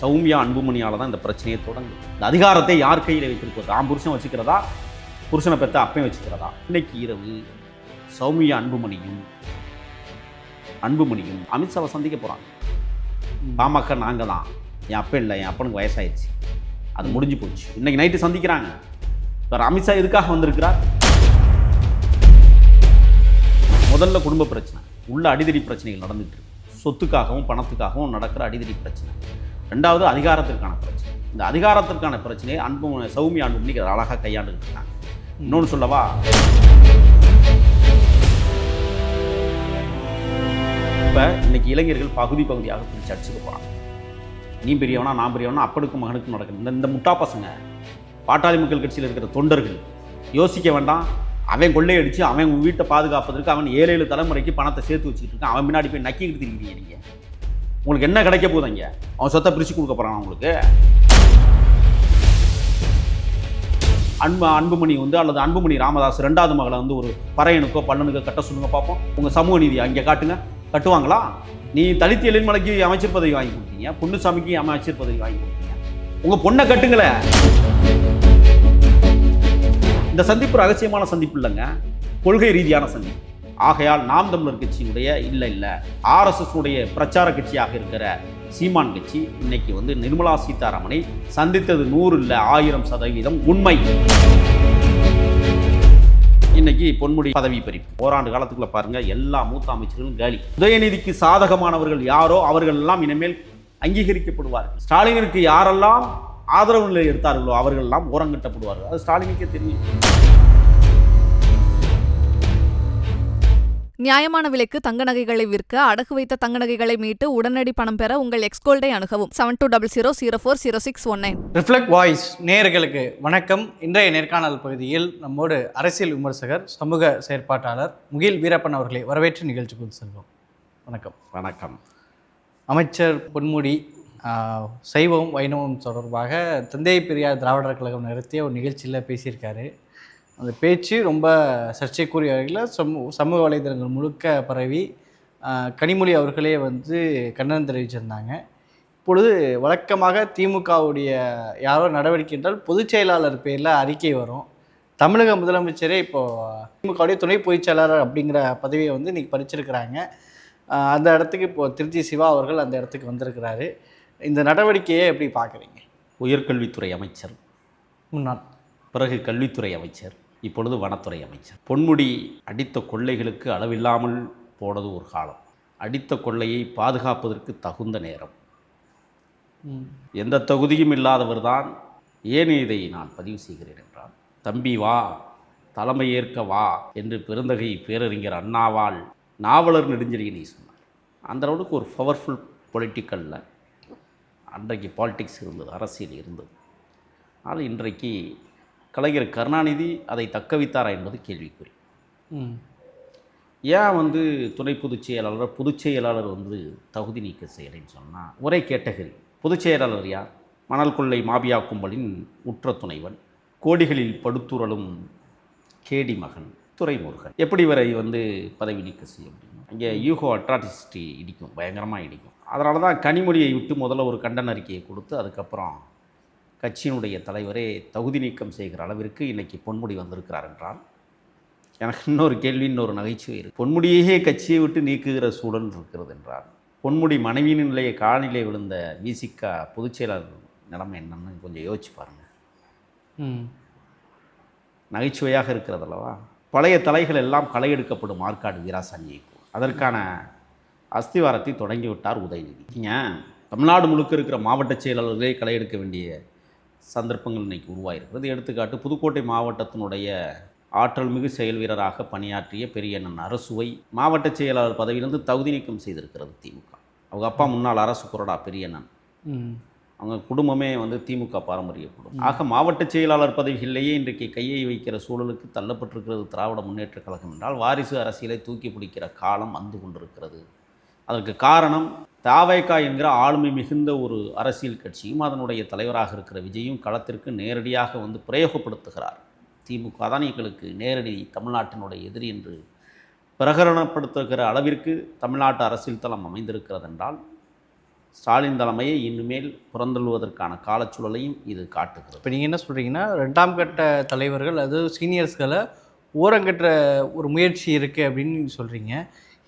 சௌமியா அன்புமணியால் தான் இந்த பிரச்சனையை தொடங்கும் இந்த அதிகாரத்தை யார் கையில் வைத்திருக்கிறது தான் புருஷன் வச்சுக்கிறதா? புருஷனை பெற்ற அப்பையும் வச்சுக்கிறதா? இன்னைக்கு இரவு சௌமியா அன்புமணியும் அன்புமணியும் அமித்ஷாவை சந்திக்க போகிறாங்க பாமக நாங்கள் தான். என் அப்பன் இல்லை என் அப்பனுக்கு வயசாயிடுச்சு. அது முடிஞ்சு போச்சு. இன்னைக்கு நைட்டு சந்திக்கிறாங்க. வேறு அமித்ஷா எதுக்காக வந்திருக்கிறார்? முதல்ல குடும்ப பிரச்சனை. உள்ள அடிதடி பிரச்சனைகள் நடந்துட்டு இருக்கு. சொத்துக்காகவும் பணத்துக்காகவும் நடக்கிற அடிதடி பிரச்சனை. ரெண்டாவது அதிகாரத்திற்கான பிரச்சனை. இந்த அதிகாரத்திற்கான பிரச்சனையை அன்பு சௌமியா அன்புமணிக்கு அதை அழகாக கையாண்டுட்டு இருக்காங்க இன்னொன்று சொல்லவா? இப்போ இன்னைக்கு இளைஞர்கள் பகுதி பகுதியாக பிரித்து அடிச்சுட்டு போகிறாங்க நீ பெரியவனா நான் பெரியவனா அப்பனுக்கும் மகனுக்கும் நடக்குது. இந்த இந்த முட்டா பசங்க பாட்டாளி மக்கள் கட்சியில் இருக்கிற தொண்டர்கள் யோசிக்க வேண்டாம். அவன் கொள்ளையடிச்சு அவன் வீட்டை பாதுகாப்பதற்கு அவன் ஏழு ஏழு தலைமுறைக்கு பணத்தை சேர்த்து வச்சுக்கிட்டு இருக்கான். அவன் பின்னாடி போய் நக்கிக்கிட்டு இருக்கீங்க நீங்கள் உங்களுக்கு என்ன கிடைக்க போகுதுங்க? அவன் சொத்தை பிரித்து கொடுக்க போகிறான் உங்களுக்கு? அன்பு அன்புமணி வந்து அல்லது அன்புமணி ராமதாஸ் ரெண்டாவது மகளை வந்து ஒரு பறையனுக்கோ பல்லனுக்கோ கட்ட சொல்லுங்க பார்ப்போம். உங்கள் சமூக நீதி அங்கே காட்டுங்க. கட்டுவாங்களா? நீ தலித் எழில்மலைக்கு அமைச்சர் பதவி வாங்கி கொடுத்தீங்க. பொன்னுசாமிக்கு அமைச்சர் பதவி வாங்கி கொடுத்தீங்க. உங்கள் பொண்ணை கட்டுங்களே. இந்த சந்திப்பு ரகசியமான சந்திப்பு இல்லைங்க. கொள்கை ரீதியான சந்திப்பு. ஆகையால் நாம் தமிழர் கட்சியுடைய இல்லை இல்லை. ஆர்எஸ்எஸ் உடைய பிரச்சார கட்சியாக இருக்கிற சீமான் கட்சி இன்னைக்கு வந்து நிர்மலா சீதாராமனை சந்தித்தது நூறு இல்லை ஆயிரம் சதவீதம் உண்மை. இன்னைக்கு பொன்முடி பதவி பறிப்பு ஓராண்டு காலத்துக்குள்ள பாருங்க எல்லா மூத்த அமைச்சர்களும் காலி. உதயநிதிக்கு சாதகமானவர்கள் யாரோ அவர்கள் எல்லாம் இனிமேல் அங்கீகரிக்கப்படுவார்கள். ஸ்டாலினிற்கு யாரெல்லாம் ஆதரவு நிலை எடுத்தார்களோ அவர்கள் எல்லாம் ஓரங்கட்டப்படுவார்கள். அது ஸ்டாலினுக்கே தெரியும். நியாயமான விலைக்கு தங்க நகைகளை விற்க அடகு வைத்த தங்க நகைகளை மீட்டு உடனடி பணம் பெற உங்கள் எக்ஸ்கோல்டை அணுகவும் seven two double zero zero four zero six one nine reflect voice நேயர்களுக்கு வணக்கம். இன்றைய நேர்காணல் பகுதியில் நம்மோடு அரசியல் விமர்சகர் சமூக செயற்பாட்டாளர் முகில் வீரப்பன் அவர்களை வரவேற்று நிகழ்ச்சிக்குள் செல்வோம். வணக்கம். வணக்கம். அமைச்சர் பொன்முடி சைவம் வைணவம் தொடர்பாக தந்தை பெரியார் திராவிடர் கழகம் நடத்திய ஒரு நிகழ்ச்சியில் பேசியிருக்காரு. அந்த பேச்சு ரொம்ப சர்ச்சைக்குரிய வகையில் சமூக சமூக வலைதளங்கள் முழுக்க பரவி கனிமொழி அவர்களே வந்து கண்டனம் தெரிவிச்சிருந்தாங்க. இப்பொழுது வழக்கமாக திமுகவுடைய யாரோ நடவடிக்கை என்றால் பொதுச் செயலாளர் பேரில் அறிக்கை வரும். தமிழக முதலமைச்சரே இப்போது திமுகவுடைய துணை பொதுச் செயலாளர் அப்படிங்கிற பதவியை வந்து இன்னைக்கு பறிச்சிருக்கிறாங்க. ஆஹ் அந்த இடத்துக்கு இப்போது திருச்சி சிவா அவர்கள் அந்த இடத்துக்கு வந்திருக்கிறாரு. இந்த நடவடிக்கையை எப்படி பார்க்குறீங்க? உயர்கல்வித்துறை அமைச்சர். முன்னாள். பிறகு கல்வித்துறை அமைச்சர். இப்பொழுது வனத்துறை அமைச்சர். பொன்முடி அடித்த கொள்ளைகளுக்கு அளவில்லாமல் போனது ஒரு காலம். அடித்த கொள்ளையை பாதுகாப்பதற்கு தகுந்த நேரம். எந்த தகுதியும் இல்லாதவர் தான் ஏன் இதை நான் பதிவு செய்கிறேன் என்றால் தம்பி வா தலைமை ஏற்க வா என்று பெருந்தகை பேரறிஞர் அண்ணாவால் நாவலர் நெடுஞ்செழியனை சொன்னார். அந்த அளவுக்கு ஒரு பவர்ஃபுல் பொலிட்டிக்கலில் அன்றைக்கு பாலிடிக்ஸ் இருந்தது அரசியல் இருந்தது. ஆனால் இன்றைக்கு கலைஞர் கருணாநிதி அதை தக்க வைத்தாரா என்பது கேள்விக்குறி. ஏன் வந்து துணை பொதுச் செயலாளர் பொதுச் செயலாளர் வந்து தகுதி நீக்க செய்யலைன்னு சொன்னால் ஒரே கேட்டகரி. பொதுச் செயலாளர் யார்? மணல் கொள்ளை மாபியா கும்பலின் உற்ற துணைவன் கோடிகளில் படுத்துறலும் கேடி மகன் துரைமுருகன். எப்படி இவரை வந்து பதவி நீக்க செய்ய முடியும்? அங்கே யூகோ அட்ராசிட்டி இடிக்கும் பயங்கரமாக இடிக்கும். அதனால தான் கனிமொழியை விட்டு முதல்ல ஒரு கண்டன அறிக்கையை கொடுத்து அதுக்கப்புறம் கட்சியினுடைய தலைவரே தகுதி நீக்கம் செய்கிற அளவிற்கு இன்னைக்கு பொன்முடி வந்திருக்கிறார் என்றால் எனக்கு இன்னொரு கேள்வி இன்னொரு நகைச்சுவை இருக்கு. பொன்முடியே கட்சியை விட்டு நீக்குகிற சூழல் இருக்கிறது என்றால் பொன்முடி மனைவியின் நிலையை காலிலே விழுந்த விசிகா பொதுச் செயலாளர் நிலைமை என்னன்னு கொஞ்சம் யோசிச்சு பாருங்கள் நகைச்சுவையாக இருக்கிறது அல்லவா? பழைய தலைகள் எல்லாம் களை எடுக்கப்படும் ஆற்காடு வீராசாமி அதற்கான அஸ்திவாரத்தை தொடங்கி விட்டார் உதயநிதி. ஏன்? தமிழ்நாடு முழுக்க இருக்கிற மாவட்ட செயலாளர்களே களை எடுக்க வேண்டிய சந்தர்ப்பங்கள் இன்னைக்கு உருவாயிருக்கிறது. எடுத்துக்காட்டு புதுக்கோட்டை மாவட்டத்தினுடைய ஆற்றல் மிகு செயல் வீரராக பணியாற்றிய பெரியண்ணன் அரசுவை மாவட்ட செயலாளர் பதவியிலிருந்து தகுதி நீக்கம் செய்திருக்கிறது திமுக. அவங்க அப்பா முன்னாள் அரசு கொறடா பெரியண்ணன். அவங்க குடும்பமே வந்து திமுக பாரம்பரிய குடும்பம் ஆக மாவட்ட செயலாளர் பதவிகளிலேயே இன்றைக்கு கையை வைக்கிற சூழலுக்கு தள்ளப்பட்டிருக்கிறது திராவிட முன்னேற்றக் கழகம் என்றால் வாரிசு அரசியலை தூக்கி பிடிக்கிற காலம் வந்து கொண்டிருக்கிறது. அதற்கு காரணம் தாவைக்கா என்கிற ஆளுமை மிகுந்த ஒரு அரசியல் கட்சியும் அதனுடைய தலைவராக இருக்கிற விஜயும் களத்திற்கு நேரடியாக வந்து பிரயோகப்படுத்துகிறார். திமுக தான் எங்களுக்கு நேரடி தமிழ்நாட்டினுடைய எதிரி என்று பிரகடனப்படுத்துகிற அளவிற்கு தமிழ்நாட்டு அரசியல் தளம் அமைந்திருக்கிறது என்றால் ஸ்டாலின் தலைமையை இனிமேல் புறந்தள்ளுவதற்கான காலச்சூழலையும் இது காட்டுகிறது. இப்போ நீங்கள் என்ன சொல்கிறீங்கன்னா ரெண்டாம் கட்ட தலைவர்கள் அது சீனியர்ஸ்களை ஓரங்கட்டுற ஒரு முயற்சி இருக்குது அப்படின்னு நீங்கள் சொல்கிறீங்க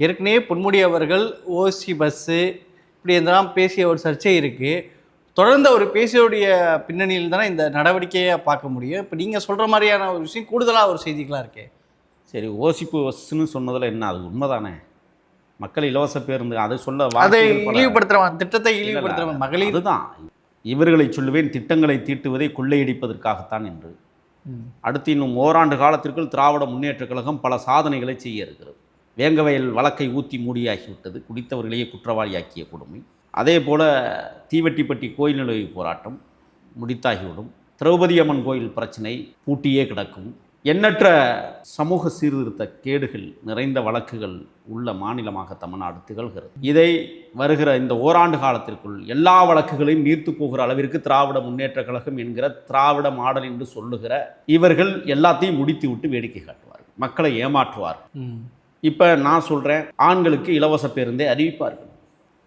ஏற்கனவே பொன்முடி அவர்கள் ஓசி பஸ்ஸு இப்படி இதெல்லாம் பேசிய ஒரு சர்ச்சை இருக்குது தொடர்ந்து அவர் பேசியோடைய பின்னணியில் தானே இந்த நடவடிக்கையை பார்க்க முடியும். இப்போ நீங்கள் சொல்கிற மாதிரியான ஒரு விஷயம் கூடுதலாக ஒரு செய்திகளாக இருக்கே? சரி ஓசிப்பு பஸ்ன்னு சொன்னதில் என்ன? அது உண்மைதானே? மக்கள் இலவச பேருந்து அதை சொல்ல அதை இழிவுபடுத்துகிறவன் திட்டத்தை இழிவுபடுத்துகிறவன் மகளிர் அதுதான். இவர்களை சொல்லுவேன் திட்டங்களை தீட்டுவதை கொள்ளையடிப்பதற்காகத்தான் என்று. அடுத்து இன்னும் ஓராண்டு காலத்திற்குள் திராவிட முன்னேற்றக் கழகம் பல சாதனைகளை செய்ய இருக்கிறது. வேங்கவயல் வழக்கை ஊத்தி மூடியாகிவிட்டது. குடித்தவர்களையே குற்றவாளியாக்கிய கொடுமை. அதே போல் தீவெட்டிப்பட்டி கோயில் நிலவு போராட்டம் முடித்தாகிவிடும். திரௌபதி அம்மன் கோயில் பிரச்சனை பூட்டியே கிடக்கும். எண்ணற்ற சமூக சீர்திருத்த கேடுகள் நிறைந்த வழக்குகள் உள்ள மாநிலமாக தமிழ்நாடு திகழ்கிறது. இதை வருகிற இந்த ஓராண்டு காலத்திற்குள் எல்லா வழக்குகளையும் நீர்த்து போகிற அளவிற்கு திராவிட முன்னேற்ற கழகம் என்கிற திராவிட மாடல் என்று சொல்லுகிற இவர்கள் எல்லாத்தையும் முடித்து விட்டு வேடிக்கை காட்டுவார்கள். மக்களை ஏமாற்றுவார்கள். இப்போ நான் சொல்கிறேன் ஆண்களுக்கு இலவச பேருந்தை அறிவிப்பார்கள்.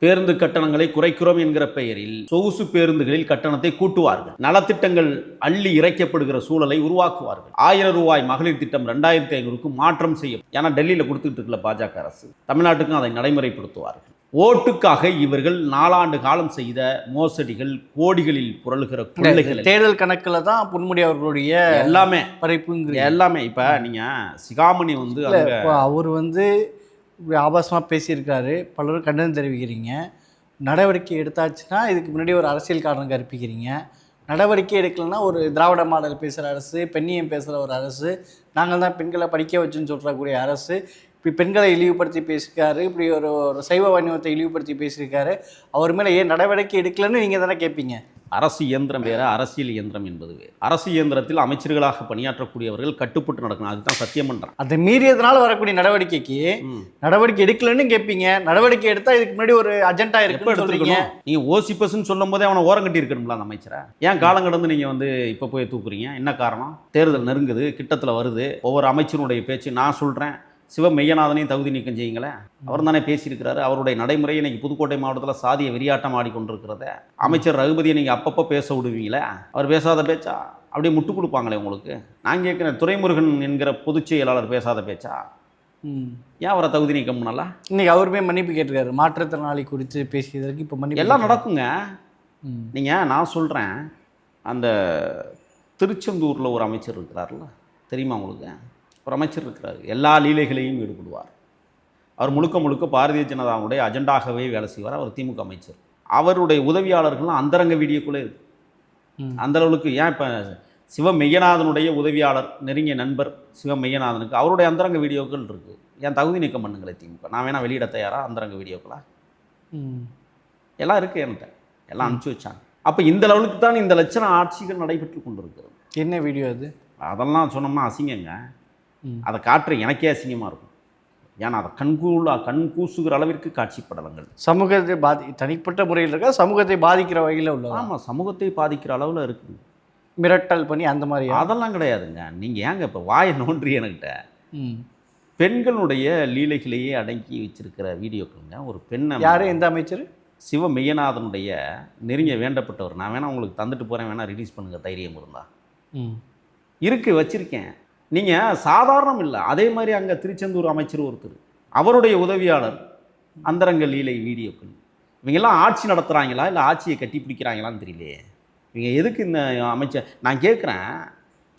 பேருந்து கட்டணங்களை குறைக்கிறோம் என்கிற பெயரில் சொகுசு பேருந்துகளில் கட்டணத்தை கூட்டுவார்கள். நலத்திட்டங்கள் அள்ளி இறைக்கப்படுகிற சூழலை உருவாக்குவார்கள். ஆயிரம் ரூபாய் மகளிர் திட்டம் ரெண்டாயிரத்தி ஐநூறுக்கு மாற்றம் செய்யும். ஏன்னா டெல்லியில் கொடுத்துட்டு இருக்கல பாஜக அரசு. தமிழ்நாட்டுக்கும் அதை நடைமுறைப்படுத்துவார்கள். ஓட்டுக்காக இவர்கள் நாலாண்டு காலம் செய்த மோசடிகள் கோடிகளில் புரளுகிற கொள்ளைகள். தேர்தல் கணக்கில் தான் பொன்முடி அவர்களுடைய எல்லாமே. படைப்புங்கிறீங்க எல்லாமே. இப்போ நீங்கள் சிகாமணி வந்து அவர் வந்து ஆபாசமாக பேசியிருக்காரு. பலரும் கண்டனம் தெரிவிக்கிறீங்க. நடவடிக்கை எடுத்தாச்சுன்னா இதுக்கு முன்னாடி ஒரு அரசியல் காரணம் கற்பிக்கிறீங்க. நடவடிக்கை எடுக்கலைன்னா ஒரு திராவிட மாடல் பேசுகிற அரசு பெண்ணியம் பேசுகிற ஒரு அரசு நாங்கள் தான் பெண்களை படிக்க வச்சுன்னு சொல்கிறக்கூடிய அரசு பெண்களை இழிவுபடுத்தி பேசியிருக்காரு இப்படி ஒரு ஒரு சைவ வணிகத்தை இழிவுபடுத்தி பேசியிருக்காரு. அவர் மேலே ஏன் நடவடிக்கை எடுக்கலைன்னு நீங்கள் தானே கேட்பீங்க அரசு இயந்திரம் வேற அரசியல் இயந்திரம் என்பது வேறு. அரசு இயந்திரத்தில் அமைச்சர்களாக பணியாற்றக்கூடியவர்கள் கட்டுப்பட்டு நடக்கணும். அதுதான் சத்தியமன்றம் அதை மீறியதுனால வரக்கூடிய நடவடிக்கைக்கு. நடவடிக்கை எடுக்கலைன்னு கேட்பீங்க நடவடிக்கை எடுத்தால் இதுக்கு முன்னாடி ஒரு அஜெண்டா சொல்றீங்க எடுத்துருக்கணும்? நீங்க ஓசி பஸ்ன்னு சொல்லும் போதே அவனை ஓரம் கட்டி இருக்கணும்ல அந்த அமைச்சரை. ஏன் காலம் கடந்து நீங்க வந்து இப்போ போய் தூக்குறீங்க? என்ன காரணம்? தேர்தல் நெருங்குது கிட்டத்தில் வருது. ஒவ்வொரு அமைச்சருடைய பேச்சு நான் சொல்றேன். சிவ மெய்யநாதனையும் தகுதி நீக்கம் செய்யுங்களேன் அவர் தானே பேசியிருக்கிறாரு. அவருடைய நடைமுறை இன்னைக்கு புதுக்கோட்டை மாவட்டத்தில் சாதிய வெறியாட்டம் ஆடிக்கொண்டிருக்கிறத. அமைச்சர் ரகுபதியை நீங்கள் அப்பப்போ பேச விடுவீங்களே. அவர் பேசாத பேச்சா? அப்படியே முட்டு கொடுப்பாங்களே உங்களுக்கு? நான் கேட்குறேன் துரைமுருகன் என்கிற பொதுச் செயலாளர் பேசாத பேச்சா? ம். ஏன் அவரை தகுதி நீக்கம் பண்ணல? இன்னைக்கு அவருமே மன்னிப்பு கேட்டிருக்காரு. மாற்றுத்திறனாளி குறித்து பேசியதற்கு இப்போ மன்னிப்பு எல்லாம். நடக்குங்க. நீங்கள் நான் சொல்கிறேன் அந்த திருச்செந்தூரில் ஒரு அமைச்சர் இருக்கிறார்ல. தெரியுமா உங்களுக்கு? ஒரு அமைச்சர் இருக்கிறார். எல்லா லீலைகளையும் ஈடுபடுவார். அவர் முழுக்க முழுக்க பாரதிய ஜனதாவுடைய அஜெண்டாகவே வேலை செய்வார். அவர் திமுக அமைச்சர். அவருடைய உதவியாளர்கள்லாம் அந்தரங்க வீடியோக்குள்ளே இருக்கு. ம். அந்த அளவுக்கு ஏன் இப்போ சிவ மெய்யநாதனுடைய உதவியாளர் நெருங்கிய நண்பர் சிவ மெய்யநாதனுக்கு அவருடைய அந்தரங்க வீடியோக்கள் இருக்குது ஏன் தகுதி நீக்கம் பண்ணுங்களேன் திமுக? நான் வேணால் வெளியிட தயாரா? அந்தரங்க வீடியோக்களா. எல்லாம் இருக்குது என்கிட்ட. எல்லாம் அனுப்பிச்சி வச்சாங்க. அப்போ இந்த லெவலுக்கு தான் இந்த லட்சண ஆட்சிகள் நடைபெற்று கொண்டிருக்கிறது. என்ன வீடியோ அது? அதெல்லாம் சொன்னோம்னா அசிங்கங்க. அதை காட்டுற எனக்கே அசிங்கமாக இருக்கும். ஏன்னா அதை கண்கூலா கண் கூசுகிற அளவிற்கு காட்சி படலங்கள் சமூகத்தை பாதி தனிப்பட்ட முறையில் இருக்கா? சமூகத்தை பாதிக்கிற வகையில் உள்ளதா? ஆமாம் சமூகத்தை பாதிக்கிற அளவில் இருக்குது மிரட்டல் பண்ணி அந்த மாதிரியா? அதெல்லாம் கிடையாதுங்க. நீங்கள் ஏங்க இப்போ வாயை நோன்றி என்கிட்ட. பெண்களுடைய லீலைகளையே அடங்கி வச்சிருக்கிற வீடியோக்களுங்க. ஒரு பெண்ணை யாரு? எந்த அமைச்சர்? சிவ மெய்யநாதனுடைய நெருங்கிய வேண்டப்பட்டவர். நான் வேணா உங்களுக்கு தந்துட்டு போகிறேன் வேணா ரிலீஸ் பண்ணுங்க. தைரியம் இருந்தா. ம். இருக்கு வச்சிருக்கேன். நீங்கள் சாதாரணம் இல்லை. அதே மாதிரி அங்கே திருச்செந்தூர் அமைச்சர் ஒருத்தர். அவருடைய உதவியாளர் அந்தரங்க லீலை வீடியோக்கள் இவங்கெல்லாம் ஆட்சி நடத்துகிறாங்களா இல்லை ஆட்சியை கட்டி பிடிக்கிறாங்களான்னு தெரியலையே. இவங்க எதுக்கு இந்த அமைச்சர் நான் கேட்குறேன்.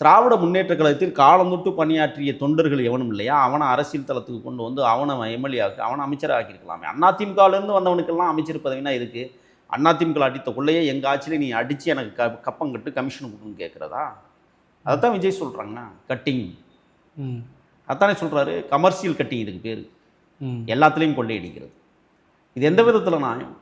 திராவிட முன்னேற்ற கழகத்தில் காலந்தொட்டு பணியாற்றிய தொண்டர்கள் எவனும் இல்லையா? அவனை அரசியல் தளத்துக்கு கொண்டு வந்து அவனை எம்எல்ஏக்கு அவனை அமைச்சராக ஆக்கியிருக்கலாமே அதிமுகலேருந்து வந்தவனுக்கெல்லாம் அமைச்சர் பதவினா இருக்குது அதிமுக அடித்த கொள்ளையே எங்கள் ஆட்சியில் நீ அடித்து எனக்கு க கப்பம் கட்டு கமிஷன் கொடுன்னு கேட்குறதா? அதைத்தான் விஜய் சொல்கிறாங்க கட்டிங் ம். அதானே சொல்கிறாரு கமர்ஷியல் கட்டிங் இதுக்கு பேர். எல்லாத்துலேயும் கொள்ளையடிக்கிறது இது எந்த விதத்தில் நியாயம்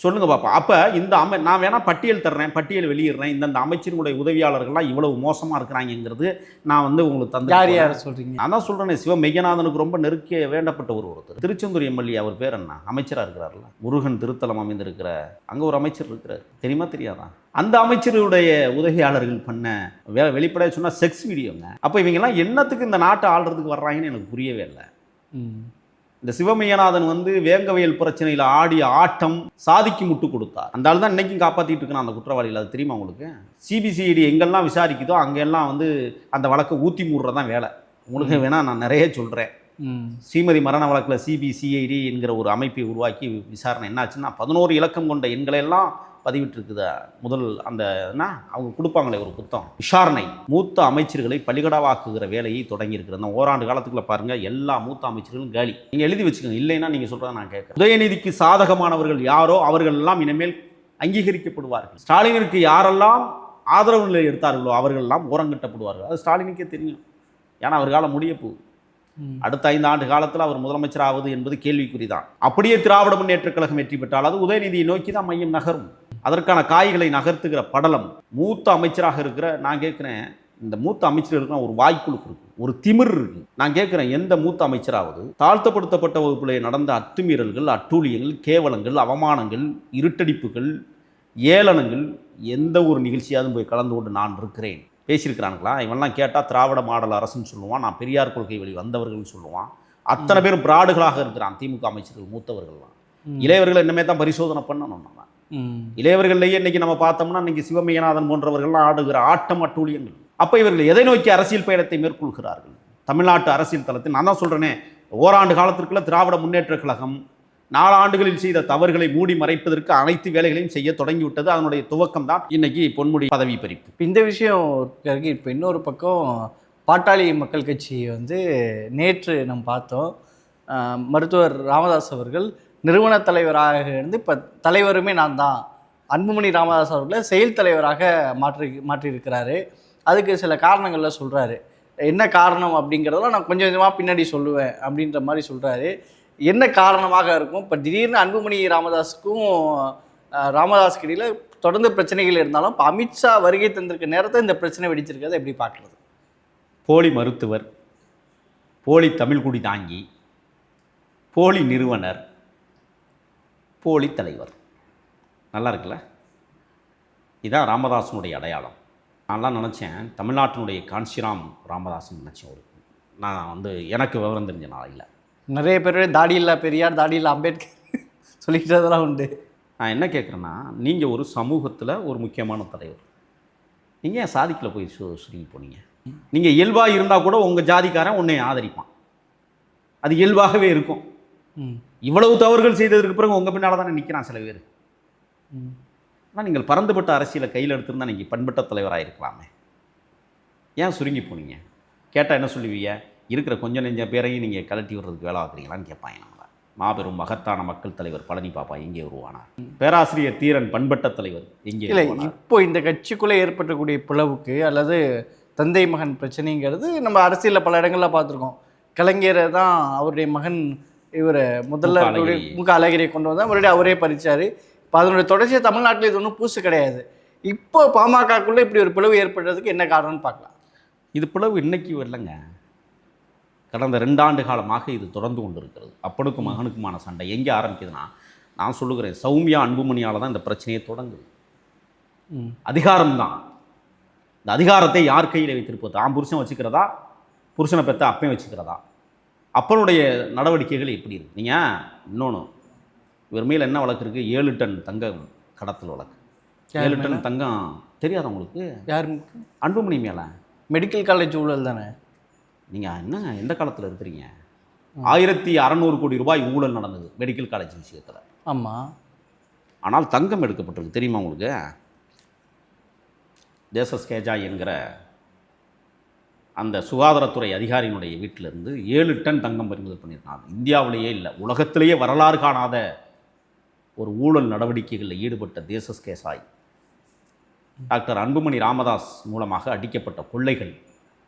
சொல்லுங்க பாப்பா. அப்போ இந்த அமை நான் வேணால் பட்டியல் தர்றேன் பட்டியல் வெளியிடுறேன். இந்தந்த அமைச்சரினுடைய உதவியாளர்கள்லாம் இவ்வளவு மோசமாக இருக்கிறாங்கிறது நான் வந்து உங்களுக்கு தந்து யார் யார் சொல்றீங்க? நான் தான் சொல்கிறேனே சிவ மெய்யநாதனுக்கு ரொம்ப நெருக்கிய வேண்டப்பட்ட ஒரு ஒருத்தர். திருச்செந்தூர் எம்எல்ஏ அவர் பேர் என்ன? அமைச்சராக இருக்கிறார்ல. முருகன் திருத்தலம் அமைந்திருக்கிற அங்கே ஒரு அமைச்சர் இருக்கிறார். தெரியுமா தெரியாதா? அந்த அமைச்சருடைய உதவியாளர்கள் பண்ண வே வெளிப்படையாக சொன்னால் செக்ஸ் வீடியோங்க அப்போ இவங்கெல்லாம் என்னத்துக்கு இந்த நாட்டை ஆள்றதுக்கு வர்றாங்கன்னு எனக்கு புரியவே இல்லை. இந்த சிவமையநாதன் வந்து வேங்கவயல் பிரச்சனையில் ஆடிய ஆட்டம் சாதிக்கு முட்டு கொடுத்தார். அந்த ஆள் தான் இன்னைக்கும் காப்பாற்றிட்டு அந்த குற்றவாளிகள் அது தெரியுமா உங்களுக்கு? சிபிசிஐடி எங்கெல்லாம் விசாரிக்குதோ அங்கெல்லாம் வந்து அந்த வழக்கை ஊற்றி மூடுறதான் வேலை. உங்களுக்கு வேணால் நான் நிறைய சொல்கிறேன் ஸ்ரீமதி மரண வழக்கில் சிபிசிஐடி என்கிற ஒரு அமைப்பை உருவாக்கி விசாரணை என்னாச்சுன்னா பதினோரு இலக்கம் கொண்ட எண்களை எல்லாம் பதிவிட்டிருக்குது? முதல் அந்த என்ன? அவங்க கொடுப்பாங்களே ஒரு புத்தகம். விசாரணை. மூத்த அமைச்சர்களை பலிகடாவாக்குகிற வேலையை தொடங்கி இருக்கிறது அந்த ஓராண்டு காலத்துக்குள்ள பாருங்க எல்லா மூத்த அமைச்சர்களும் காலி. நீங்க எழுதி வச்சுக்கோங்க. இல்லைன்னா நீங்க சொல்றதை நான் கேட்கறேன். உதயநிதிக்கு சாதகமானவர்கள் யாரோ அவர்கள் எல்லாம் இனிமேல் அங்கீகரிக்கப்படுவார்கள். ஸ்டாலினிற்கு யாரெல்லாம் ஆதரவு நிலை எடுத்தார்களோ அவர்கள் எல்லாம் ஓரங்கட்டப்படுவார்கள். அது ஸ்டாலினுக்கே தெரியும். ஏன்னா அவர் காலம் முடிய போகுது. அடுத்த ஐந்து ஆண்டு காலத்தில் அவர் முதலமைச்சர் ஆவது என்பது கேள்விக்குறிதான். அப்படியே திராவிட முன்னேற்றக் கழகம் வெற்றி பெற்றால் அது உதயநிதியை நோக்கி தான் மையம் நகரும். அதற்கான காய்களை நகர்த்துகிற படலம் மூத்த அமைச்சராக இருக்கிற நான் கேட்குறேன் இந்த மூத்த அமைச்சர்களுக்கு ஒரு வாய்க்குழுக்கு இருக்கு ஒரு திமிர் இருக்கு. நான் கேட்குறேன் எந்த மூத்த அமைச்சராவது தாழ்த்தப்படுத்தப்பட்ட வகுப்பிலே நடந்த அத்துமீறல்கள் அட்டூழியங்கள் கேவலங்கள் அவமானங்கள் இருட்டடிப்புகள் ஏளனங்கள் எந்த ஒரு நிகழ்ச்சியாவது போய் கலந்து கொண்டு நான் இருக்கிறேன். பேசியிருக்கிறானுங்களா? இவன்லாம் கேட்டால் திராவிட மாடல் அரசுன்னு சொல்லுவான் நான் பெரியார் கொள்கை வழி வந்தவர்கள்னு சொல்லுவான். அத்தனை பேரும் பிராடுகளாக இருக்கிறான் திமுக அமைச்சர்கள் மூத்தவர்கள்லாம். இளையவர்கள் இன்னமே தான் பரிசோதனை பண்ணணும் நம்ம இளையவர்கள்லேயே இன்னைக்கு நம்ம பார்த்தோம்னா இன்னைக்கு சிவமையநாதன் போன்றவர்கள்லாம் ஆடுகிற ஆட்டம் அட்டூழியங்கள் அப்போ இவர்கள் எதை நோக்கி அரசியல் பயணத்தை மேற்கொள்கிறார்கள்? தமிழ்நாட்டு அரசியல் தளத்தில் நான் தான் சொல்கிறேனே ஓராண்டு காலத்திற்குள்ள திராவிட முன்னேற்றக் கழகம் நாலு ஆண்டுகளில் செய்த தவறுகளை மூடி மறைப்பதற்கு அனைத்து வேலைகளையும் செய்ய தொடங்கிவிட்டது. அதனுடைய துவக்கம் தான் இன்னைக்கு பொன்முடி பதவி பறிப்பு. இப்போ இந்த விஷயம் இப்போ இன்னொரு பக்கம் பாட்டாளி மக்கள் கட்சி வந்து நேற்று நம்ம பார்த்தோம். மருத்துவர் ராமதாஸ் அவர்கள் நிறுவன தலைவராக இருந்து இப்போ தலைவருமே நான் தான். அன்புமணி ராமதாஸ் அவர்களை செயல் தலைவராக மாற்றி மாற்றியிருக்கிறாரு. அதுக்கு சில காரணங்களில் சொல்கிறாரு என்ன காரணம் அப்படிங்கிறதெல்லாம் நான் கொஞ்சம் கொஞ்சமாக பின்னாடி சொல்லுவேன் அப்படின்ற மாதிரி சொல்கிறாரு என்ன காரணமாக இருக்கும்? இப்போ திடீர்னு அன்புமணி ராமதாஸுக்கும் ராமதாஸ் ராமதாஸ்க்கு தொடர்ந்து பிரச்சனைகள் இருந்தாலும் இப்போ அமித்ஷா வருகை தந்திருக்க நேரத்தை இந்த பிரச்சனை வெடிச்சிருக்கிறத எப்படி பார்க்குறது? போலி மருத்துவர் போலி தமிழ்குடி தாங்கி போலி நிறுவனர் போலி தலைவர் நல்லா இருக்குல்ல இதான் ராமதாசனுடைய அடையாளம். நான்லாம் நினச்சேன் தமிழ்நாட்டினுடைய காஞ்சிராம் ராமதாசன் நினச்சேன் ஒரு நான் வந்து எனக்கு விவரம் தெரிஞ்ச நாளையில் நிறைய பேர் தாடி இல்லா பெரியார் தாடி இல்லா அம்பேத்கர் சொல்லிக்கிறதெல்லாம் உண்டு. நான் என்ன கேட்குறேன்னா நீங்கள் ஒரு சமூகத்தில் ஒரு முக்கியமான தலைவர். நீங்கள் ஏன் சாதிக்கில் போய் சு சுருங்கி போனீங்க? நீங்கள் இயல்பாக இருந்தால் கூட உங்கள் ஜாதிக்காரன் உன்னை ஆதரிப்பான். அது இயல்பாகவே இருக்கும். ம். இவ்வளவு தவறுகள் செய்ததற்கு பிறகு உங்கள் பின்னால் தானே நிற்கிறான் சில பேர். ஆனால் நீங்கள் பறந்துபட்ட அரசியலை கையில் எடுத்திருந்தா நீங்கள் பண்பட்ட தலைவராக இருக்கலாமே ஏன் சுருங்கி போனீங்க? கேட்டால் என்ன சொல்லுவீங்க? இருக்கிற கொஞ்சம் நெஞ்ச பேரையும் நீங்கள் கலட்டி விடுறதுக்கு வேலை ஆக்குறீங்களான்னு கேட்பாங்க நம்மளை. மாபெரும் மகத்தான மக்கள் தலைவர் பழனி பாப்பா எங்கே உருவானார்? பேராசிரியர் தீரன் பண்பட்ட தலைவர் எங்கே இல்லை? இப்போ இந்த கட்சிக்குள்ளே ஏற்பட்டக்கூடிய பிளவுக்கு அல்லது தந்தை மகன் பிரச்சனைங்கிறது நம்ம அரசியலில் பல இடங்களில் பார்த்துருக்கோம். கலைஞரை தான் அவருடைய மகன் இவர் முதல்ல முக அழகிரியை கொண்டு வந்தால் மறுபடியும் அவரே பறிச்சாரு. இப்போ அதனுடைய தொடர்ச்சியாக தமிழ்நாட்டில் இது ஒன்றும் புதுசு கிடையாது. இப்போ பாமகக்குள்ளே இப்படி ஒரு பிளவு ஏற்படுறதுக்கு என்ன காரணம்னு பார்க்கலாம். இது பிளவு இன்னைக்கு வரலங்க. கடந்த ரெண்டாண்டு காலமாக இது தொடர்ந்து கொண்டு இருக்கிறது அப்பனுக்கும் மகனுக்குமான சண்டை எங்கே ஆரம்பிக்குதுன்னா நான் சொல்லுகிறேன் சௌமியா அன்புமணியால் தான் இந்த பிரச்சனையே தொடங்குது. அதிகாரம்தான். இந்த அதிகாரத்தை யார் கையில் வைத்திருப்பது? தான் புருஷன் வச்சுக்கிறதா? புருஷனை பெற்ற அப்பையும் வச்சுக்கிறதா? அப்பனுடைய நடவடிக்கைகள் எப்படி இருக்கு? நீங்கள் இன்னொன்று இவர் மேல் என்ன வழக்கு இருக்குது ஏழு டன் தங்கம் கடத்தல் வழக்கு. ஏழு? டன் தங்கம் தெரியாதா உங்களுக்கு யாருக்கு அன்புமணி மேலே. மெடிக்கல் காலேஜ் ஊழல் தானே? நீங்கள் என்னங்க எந்த காலத்தில் இருக்கிறீங்க? ஆயிரத்தி அறநூறு கோடி ரூபாய் ஊழல் நடந்தது மெடிக்கல் காலேஜ் விஷயத்தில். ஆமாம் ஆனால் தங்கம் எடுக்கப்பட்டிருக்கு. தெரியுமா உங்களுக்கு? தேசஸ்கேஜா என்கிற அந்த சுகாதாரத்துறை அதிகாரியினுடைய வீட்டிலிருந்து ஏழு டன் தங்கம் பறிமுதல் பண்ணியிருக்காங்க. இந்தியாவிலேயே இல்லை. உலகத்திலேயே வரலாறு காணாத ஒரு ஊழல் நடவடிக்கைகளில் ஈடுபட்ட தேசஸ்கேசாய். டாக்டர் அன்புமணி ராமதாஸ் மூலமாக அடிக்கப்பட்ட கொள்ளைகள்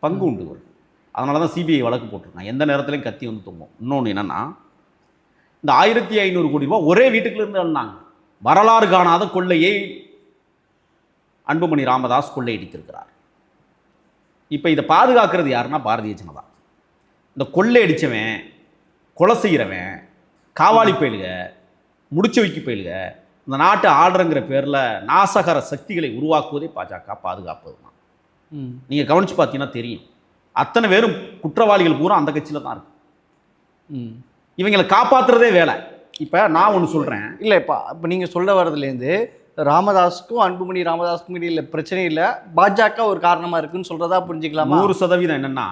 பங்கு உண்டு அதனால தான் சிபிஐ வழக்கு போட்டிருக்காங்க. எந்த நேரத்துலையும் கத்தி வந்து தூங்கும். இன்னொன்று என்னென்னா இந்த ஆயிரத்தி ஐநூறு கோடி ரூபா ஒரே வீட்டுக்குள்ளேருந்து வரலாறு காணாத கொள்ளையை அன்புமணி ராமதாஸ் கொள்ளையடித்திருக்கிறார். இப்போ இதை பாதுகாக்கிறது யாருன்னா பாரதிய ஜனதா. இந்த கொள்ளையடிச்சவன் கொலை செய்கிறவன் காவாலி பயிலுக முடிச்சு வைக்க பயிலுக இந்த நாட்டை ஆடுறங்கிற பேரில் நாசகர சக்திகளை உருவாக்குவதே பாஜக பாதுகாப்பது தான் ம். நீங்கள் கவனித்து பார்த்தீங்கன்னா தெரியும். அத்தனை பேரும் குற்றவாளிகள் பூரா அந்த கட்சியில் தான் இருக்கு. ம். இவங்களை காப்பாத்துறதே வேலை. இப்போ நான் ஒன்று சொல்கிறேன் இல்லை இப்போ இப்போ நீங்கள் சொல்ல வரதுலேருந்து ராமதாஸுக்கும் அன்புமணி ராமதாஸுக்கும் இடையில பிரச்சனை இல்லை. பாஜக ஒரு காரணமாக இருக்குன்னு சொல்கிறதா புரிஞ்சுக்கலாமா? நூறு சதவீதம் என்னென்னா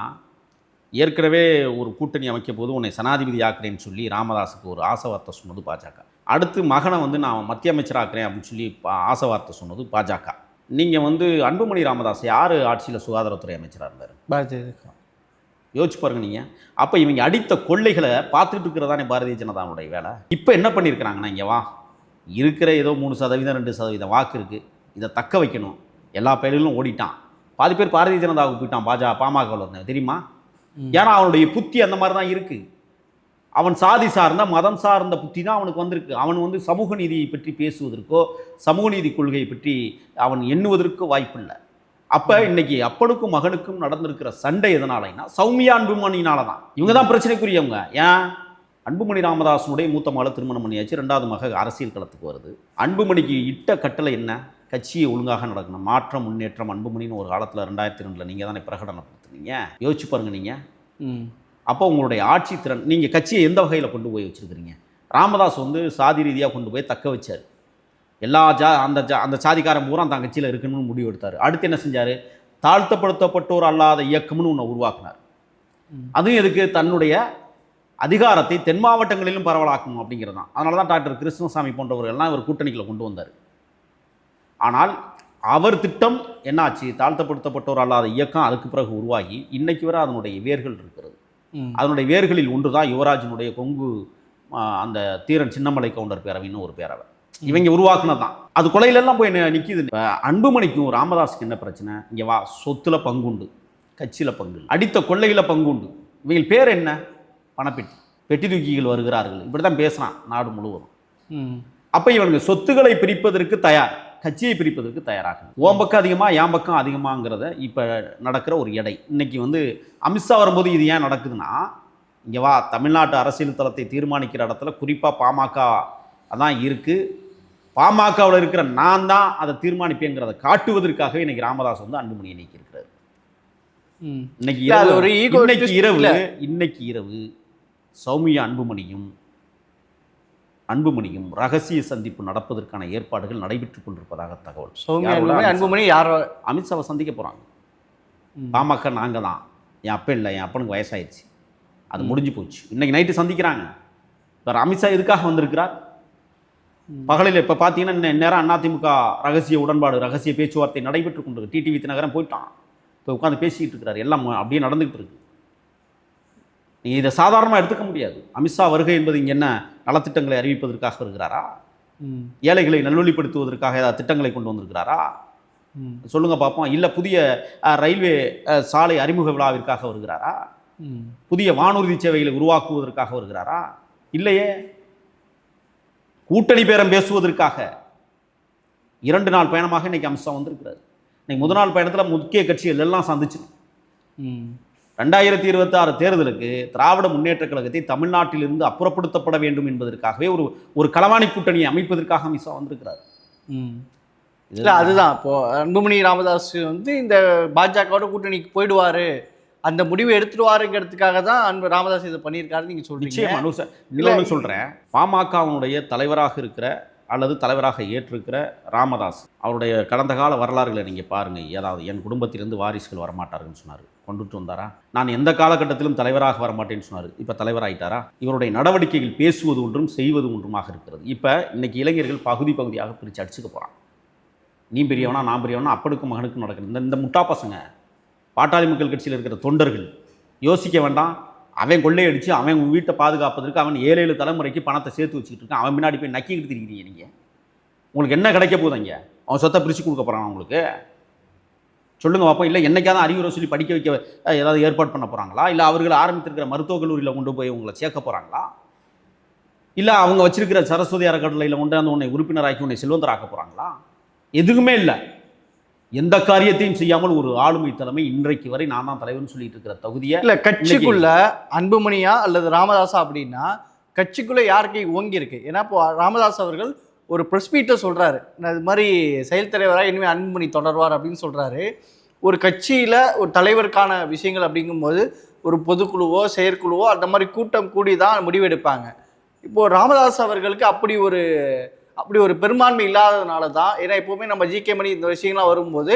ஏற்கனவே ஒரு கூட்டணி அமைக்க போது உன்னை சனாதிபதி ஆக்குறேன்னு சொல்லி ராமதாஸுக்கு ஒரு ஆசை வார்த்தை சொன்னது பாஜக. அடுத்து மகனை வந்து நான் மத்திய அமைச்சராக்குறேன் அப்படின்னு சொல்லி பா- ஆசை வார்த்தை சொன்னது பாஜக. நீங்கள் வந்து அன்புமணி ராமதாஸ் யார் ஆட்சியில் சுகாதாரத்துறை அமைச்சராக இருந்தார்? பாஜக யோசிச்சு பாருங்க நீங்கள் அப்போ இவங்க அடித்த கொள்ளைகளை பார்த்துட்டு இருக்கிறதானே பாரதிய ஜனதாவுடைய வேலை? இப்போ என்ன பண்ணியிருக்கிறாங்கன்னா இங்கே வா. இருக்கிற ஏதோ மூணு சதவீதம் ரெண்டு சதவீதம் வாக்கு இருக்குது இதை தக்க வைக்கணும். எல்லா பயிர்களும் ஓடிட்டான். பாதி பேர் பாரதிய ஜனதாவுக்கு போயிட்டான் பாஜக பாமகவில் இருந்தேன் தெரியுமா? ஏன்னா அவனுடைய புத்தி அந்த மாதிரி தான் இருக்குது அவன் சாதி சார்ந்த மதம் சார்ந்த புத்தி தான் அவனுக்கு வந்திருக்கு. அவன் வந்து சமூக நீதியை பற்றி பேசுவதற்கோ சமூக நீதி கொள்கையை பற்றி அவன் எண்ணுவதற்கோ வாய்ப்பில்லை. அப்போ இன்னைக்கு அப்பனுக்கும் மகனுக்கும் நடந்திருக்கிற சண்டை எதனாலனா சௌமியா அன்புமணினால தான் இவங்க தான் பிரச்சனைக்குரியவங்க. ஏன்? அன்புமணி ராமதாசனுடைய மூத்த மகளை திருமணம் பண்ணியாச்சு. ரெண்டாவது மக அரசியல் களத்துக்கு வருது. அன்புமணிக்கு இட்ட கட்டளை என்ன? கட்சியை ஒழுங்காக நடக்கணும். மாற்றம் முன்னேற்றம் அன்புமணின்னு ஒரு காலத்தில் ரெண்டாயிரத்தி ரெண்டில் நீங்கள் தானே பிரகடனப்படுத்துனீங்க யோசிச்சு பாருங்க நீங்கள் அப்போ உங்களுடைய ஆட்சி திறன் நீங்கள் கட்சியை எந்த வகையில் கொண்டு போய் வச்சுருக்கிறீங்க? ராமதாஸ் வந்து சாதி ரீதியாக கொண்டு போய் தக்க வச்சார். எல்லா ஜா அந்த ஜா அந்த சாதிக்காரன் பூரா தான் கட்சியில் இருக்கணும்னு முடிவு எடுத்தார். அடுத்து என்ன செஞ்சார்? தாழ்த்தப்படுத்தப்பட்டோர் அல்லாத இயக்கம்னு ஒன்று உருவாக்குனார். அதுவும் எதுக்கு? தன்னுடைய அதிகாரத்தை தென் மாவட்டங்களிலும் பரவலாக்கணும் அப்படிங்கிறது தான் அதனால தான் டாக்டர் கிருஷ்ணசாமி போன்றவர்கள்லாம் இவர் கூட்டணிக்குள்ள கொண்டு வந்தார். ஆனால் அவர் திட்டம் என்னாச்சு? தாழ்த்தப்படுத்தப்பட்டோர் அல்லாத இயக்கம் அதுக்கு பிறகு உருவாகி இன்னைக்கு வரை அதனுடைய வேர்கள் இருக்கிறது. அதனுடைய வேர்களில் ஒன்று தான் யுவராஜினுடைய கொங்கு அந்த தீரன் சின்னமலை கவுண்டர் பேரவைன்னு ஒரு பேரவை. இவங்க உருவாக்குனது தான் அது கொலையிலெல்லாம் போய் நி- நிக்குது. இப்ப அன்புமணிக்கும் ராமதாஸுக்கு என்ன பிரச்சனை? இங்கே வா சொத்துல பங்குண்டு. கட்சியில் பங்கு. அடித்த கொள்ளையில் பங்குண்டு. இவங்க பேர் என்ன? பணப்பெட்டி. பெட்டி தூக்கிகள் வருகிறார்கள். இப்படி தான் பேசுகிறான் நாடு முழுவதும். அப்போ இவனுங்க சொத்துக்களை பிரிப்பதற்கு தயார். கட்சியை பிரிப்பதற்கு தயாராக. ஓம் பக்கம் அதிகமாக என் பக்கம் அதிகமாங்கிறத இப்போ நடக்கிற ஒரு எடை. இன்னைக்கு வந்து அமித்ஷா வரும்போது இது ஏன் நடக்குதுன்னா இங்கே வா தமிழ்நாட்டு அரசியல் தளத்தை தீர்மானிக்கிற இடத்துல குறிப்பாக பாமக அதான் இருக்குது பாமகவில் இருக்கிற நான் தான் அதை தீர்மானிப்பேங்கிறத காட்டுவதற்காகவே இன்னைக்கு ராமதாஸ் வந்து அன்புமணியை நீக்கியிருக்கிறார். இன்னைக்கு இரவு இன்னைக்கு இரவு. இன்னைக்கு இரவு சௌமியா அன்புமணியும் அன்புமணியும் ரகசிய சந்திப்பு நடப்பதற்கான ஏற்பாடுகள் நடைபெற்றுக் கொண்டிருப்பதாக தகவல். சௌமியா? அன்புமணி யாரோ? அமித்ஷாவை சந்திக்க போறாங்க. ம். பாமக நாங்க தான் என் அப்பா இல்லை என் அப்பனுக்கு வயசாயிடுச்சு. அது முடிஞ்சு போச்சு. இன்னைக்கு நைட்டு சந்திக்கிறாங்க. வேற அமித்ஷா எதுக்காக வந்திருக்கிறார்? பகலில் இப்போ பார்த்தீங்கன்னா நேரம் அதிமுக ரகசிய உடன்பாடு ரகசிய பேச்சுவார்த்தை நடைபெற்று கொண்டிருக்கு. டிடிவி தினகரன் போயிட்டான். இப்போ உட்காந்து பேசிக்கிட்டு இருக்கிறாரு. எல்லாம் அப்படியே நடந்துகிட்டு இருக்கு. நீங்கள் இதை சாதாரணமாக எடுத்துக்க முடியாது. அமித்ஷா வருகை என்பது இங்கே என்ன? நலத்திட்டங்களை அறிவிப்பதற்காக வருகிறாரா? ம். ஏழைகளை நல்வழிப்படுத்துவதற்காக ஏதாவது திட்டங்களை கொண்டு வந்திருக்கிறாரா? ம். சொல்லுங்க பார்ப்போம் இல்லை புதிய ரயில்வே சாலை அறிமுக விழாவிற்காக வருகிறாரா? ம். புதிய வானூர்தி சேவைகளை உருவாக்குவதற்காக வருகிறாரா? இல்லையே. கூட்டணி பேரம் பேசுவதற்காக. இரண்டு நாள் பயணமாக இன்னைக்கு அம்சம் வந்திருக்கிறார். இன்னைக்கு முதல் நாள் பயணத்தில் முக்கிய கட்சிகள் எல்லாம் சந்திச்சு ம். ரெண்டாயிரத்தி இருபத்தி ஆறு தேர்தலுக்கு திராவிட முன்னேற்ற கழகத்தை தமிழ்நாட்டிலிருந்து அப்புறப்படுத்தப்பட வேண்டும் என்பதற்காகவே ஒரு ஒரு களவாணி கூட்டணியை அமைப்பதற்காக அமித்ஷா வந்திருக்கிறார். ம். இல்லை அதுதான். இப்போ அன்புமணி ராமதாஸ் வந்து இந்த பாஜகவோட கூட்டணிக்கு போயிடுவாரு. அந்த முடிவை எடுத்துடுவாருங்கிறதுக்காக தான் அன்பு ராமதாஸ் இதை பண்ணியிருக்காரு நீங்க சொல்றீங்க. நிச்சயம் அனுச இன்னொன்று சொல்கிறேன் பாமகவினுடைய தலைவராக இருக்கிற அல்லது தலைவராக ஏற்றிருக்கிற ராமதாஸ். அவருடைய கடந்த கால வரலாறுகளை நீங்கள் பாருங்கள் ஏதாவது என் குடும்பத்திலிருந்து வாரிசுகள் வரமாட்டாருன்னு சொன்னார். கொண்டுட்டு வந்தாரா? நான் எந்த காலகட்டத்திலும் தலைவராக வரமாட்டேன்னு சொன்னார். இப்போ தலைவராகிட்டாரா இவருடைய நடவடிக்கைகள் பேசுவது ஒன்றும் செய்வது ஒன்றுமாக இருக்கிறது. இப்போ இன்றைக்கி இளைஞர்கள் பகுதி பகுதியாக பிரித்து அடிச்சுக்க போகிறான் நீ பெரியவனா நான் பெரியவனா அப்பனுக்கும் மகனுக்கும் நடக்கிறது இந்த இந்த முட்டா பசங்க பாட்டாளி மக்கள் கட்சியில் இருக்கிற தொண்டர்கள் யோசிக்க வேண்டாம். அவன் கொள்ளையடிச்சு அவன் உங்கள் வீட்டை பாதுகாப்பதற்கு அவன் ஏழு ஏழு தலைமுறைக்கு பணத்தை சேர்த்து வச்சுக்கிட்டு இருக்கான். அவன் பின்னாடி போய் நக்கிக்கிட்டு இருக்கிறீங்க நீங்கள் உங்களுக்கு என்ன கிடைக்க போகுதுங்க? அவன் சொத்தை பிரித்து கொடுக்க போகிறான் உங்களுக்கு? சொல்லுங்கள் பார்ப்போம் இல்லை என்னைக்காவது அறிவுரை சொல்லி படிக்க வைக்க ஏதாவது ஏற்பாடு பண்ண போகிறாங்களா இல்லை அவர்கள் ஆரம்பித்திருக்கிற மருத்துவக் கல்லூரியில் கொண்டு போய் உங்களை சேர்க்க போகிறாங்களா இல்லை அவங்க வச்சிருக்கிற சரஸ்வதி அறக்கட்டளையில் கொண்டு வந்து உன்னை உறுப்பினராக்கி உன்னை செல்வந்தராக்க போகிறாங்களா எதுவுமே இல்லை. எந்த காரியத்தையும் செய்யாமல் ஒரு ஆளுமை தலைமை இன்றைக்கு வரை நான் தான் தலைவர்னு சொல்லிட்டு இருக்கிற தகுதியை இல்ல கட்சிக்குள்ள அன்புமணியா அல்லது ராமதாஸா அப்படின்னா கட்சிக்குள்ள யாருக்கு ஓங்கி இருக்கு? ஏன்னா இப்போ ராமதாஸ் அவர்கள் ஒரு ப்ரெஸ் மீட்டை சொல்றாரு. நான் இது மாதிரி செயல் தலைவராக இனிமேல் அன்புமணி தொடர்வார் அப்படின்னு சொல்றாரு. ஒரு கட்சியில ஒரு தலைவருக்கான விஷயங்கள் அப்படிங்கும்போது ஒரு பொதுக்குழுவோ செயற்குழுவோ அந்த மாதிரி கூட்டம் கூடி தான் முடிவெடுப்பாங்க. இப்போ ராமதாஸ் அவர்களுக்கு அப்படி ஒரு அப்படி ஒரு பெரும்பான்மை இல்லாததுனால தான் ஏன்னா எப்போவுமே நம்ம ஜிகே மணி இந்த விஷயங்கள்லாம் வரும்போது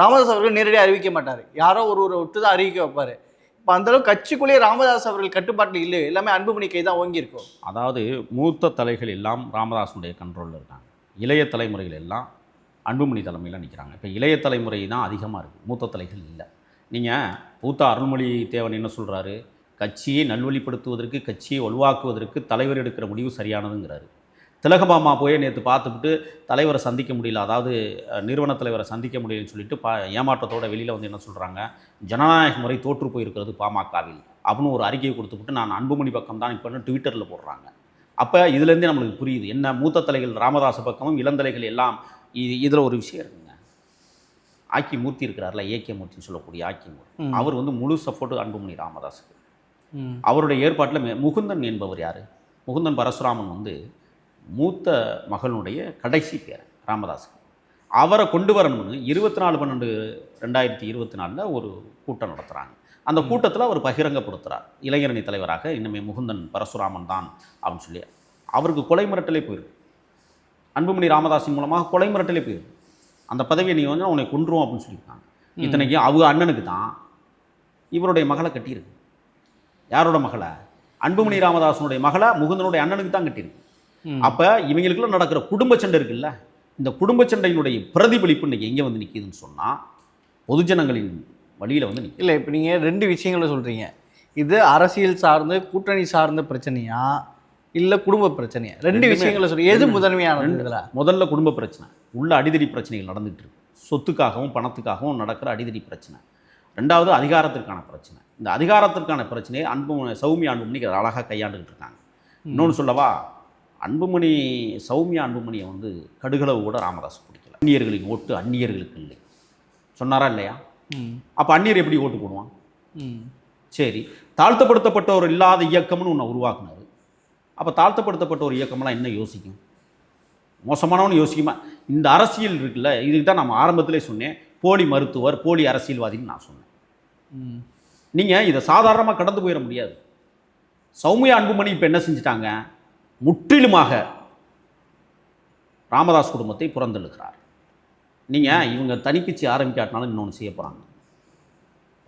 ராமதாஸ் அவர்கள் நேரடியாக அறிவிக்க மாட்டார். யாரோ ஒரு ஒரு விட்டு தான் அறிவிக்க வைப்பார். இப்போ அந்தளவுக்கு கட்சிக்குள்ளேயே ராமதாஸ் அவர்கள் கட்டுப்பாட்டில் இல்லை எல்லாமே அன்புமணி கை தான் ஓங்கியிருக்கும் அதாவது மூத்த தலைகள் எல்லாம் ராமதாஸுடைய கண்ட்ரோலில் இருக்காங்க. இளைய தலைமுறைகள் எல்லாம் அன்புமணி தலைமையில் நிற்கிறாங்க இப்போ இளைய தலைமுறை தான் அதிகமாக இருக்குது மூத்த தலைகள் இல்லை. நீங்கள் மூத்த அருள்மொழி தேவன் என்ன சொல்கிறாரு கட்சியை நல்வழிப்படுத்துவதற்கு கட்சியை வலுவாக்குவதற்கு தலைவர் எடுக்கிற முடிவு சரியானதுங்கிறாரு. திலகபாமா போய் நேற்று பார்த்துவிட்டு தலைவரை சந்திக்க முடியல. அதாவது நிறுவன தலைவரை சந்திக்க முடியலன்னு சொல்லிட்டு பா ஏமாற்றத்தோட வெளியில் வந்து என்ன சொல்கிறாங்க ஜனநாயக முறை தோற்று போயிருக்கிறது பாமகவில். அப்படின்னு ஒரு அறிக்கையை கொடுத்துவிட்டு நான் அன்புமணி பக்கம் தான் இப்போ ட்விட்டரில் போடுறாங்க. அப்போ இதுலேருந்தே நம்மளுக்கு புரியுது. என்ன மூத்த தலைகள் ராமதாஸ் பக்கமும் இளந்தலைகள் எல்லாம் இது இதில் ஒரு விஷயம் இருக்குங்க. ஆக்கி மூர்த்தி இருக்கிறார்ல ஏகே மூர்த்தின்னு சொல்லக்கூடிய ஆக்கி மூர்த்தி. அவர் வந்து முழு சப்போர்ட் அன்புமணி ராமதாஸுக்கு அவருடைய ஏற்பாட்டில் முகுந்தன் என்பவர் யார்? முகுந்தன் பரசுராமன் வந்து மூத்த மகனுடைய கடைசி பேர் ராமதாஸுக்கு அவரை கொண்டு வரணும்னு இருபத்தி நாலு பன்னெண்டு ரெண்டாயிரத்தி இருபத்தி நாலில் ஒரு கூட்டம் நடத்துகிறாங்க அந்த கூட்டத்தில் அவர் பகிரங்கப்படுத்துகிறார் இளைஞரணி தலைவராக இனிமே முகுந்தன் பரசுராமன் தான் அப்படின்னு சொல்லி. அவருக்கு கொலை மிரட்டலே போயிருக்கு. அன்புமணி ராமதாஸின் மூலமாக கொலை மிரட்டலே போயிருக்கு. அந்த பதவியை நீ வந்து உன்னை கொன்றுவோம் அப்படின்னு சொல்லியிருக்காங்க. இத்தனைக்கும் அவங்க அண்ணனுக்கு தான் இவருடைய மகளை கட்டியிருக்கு. யாரோட மகளை? அன்புமணி ராமதாசனுடைய மகளை முகுந்தனுடைய அண்ணனுக்கு தான் கட்டியிருக்கு. அப்போ இவங்களுக்குள்ள நடக்கிற குடும்ப சண்டை இருக்குல்ல இந்த குடும்ப சண்டையினுடைய பிரதிபலிப்பு இன்னைக்கு எங்கே வந்து நிற்கிதுன்னு சொன்னால் பொதுஜனங்களின் வழியில் வந்து நிற்கிது இல்லை இப்போ நீங்கள் ரெண்டு விஷயங்களை சொல்கிறீங்க இது அரசியல் சார்ந்து கூட்டணி சார்ந்த பிரச்சனையா இல்லை குடும்ப பிரச்சனையா? ரெண்டு விஷயங்களை சொல்லி எது இதில்? முதல்ல குடும்ப பிரச்சனை. உள்ள அடிதடி பிரச்சனைகள் நடந்துகிட்டு இருக்கு. சொத்துக்காகவும் பணத்துக்காகவும் நடக்கிற அடிதடி பிரச்சனை. ரெண்டாவது அதிகாரத்திற்கான பிரச்சனை. இந்த அதிகாரத்திற்கான பிரச்சனையை அன்பு சௌமியா அன்புமணிக்கு அழகாக கையாண்டுக்கிட்டு இருக்காங்க. இன்னொன்று சொல்லவா? அன்புமணி சௌமியா அன்புமணியை வந்து கடுகளவு கூட ராமதாஸ் பிடிக்கல. அந்நியர்களின் ஓட்டு அந்நியர்களுக்கு இல்லை. சொன்னாரா இல்லையா? அப்போ அந்நியர் எப்படி ஓட்டு போடுவான்? சரி. தாழ்த்தப்படுத்தப்பட்டவர் இல்லாத இயக்கம்னு ஒன்று உருவாக்குனாரு. அப்போ தாழ்த்தப்படுத்தப்பட்ட ஒரு இயக்கம்லாம் என்ன யோசிக்கும்? மோசமானவனு யோசிக்குமா? இந்த அரசியல் இருக்குல்ல இதுக்கு தான் நம்ம ஆரம்பத்திலே சொன்னேன். போலி மருத்துவர் போலி அரசியல்வாதின்னு நான் சொன்னேன். நீங்கள் இதை சாதாரணமாக கடந்து போயிட முடியாது. சௌமியா அன்புமணி இப்போ என்ன செஞ்சிட்டாங்க? முற்றிலுமாக ராமதாஸ் குடும்பத்தை புறந்தள்ளுகிறார். நீங்கள் இவங்க தனிக்கட்சி ஆரம்பிக்காட்டினாலும் இன்னொன்று செய்ய போகிறாங்க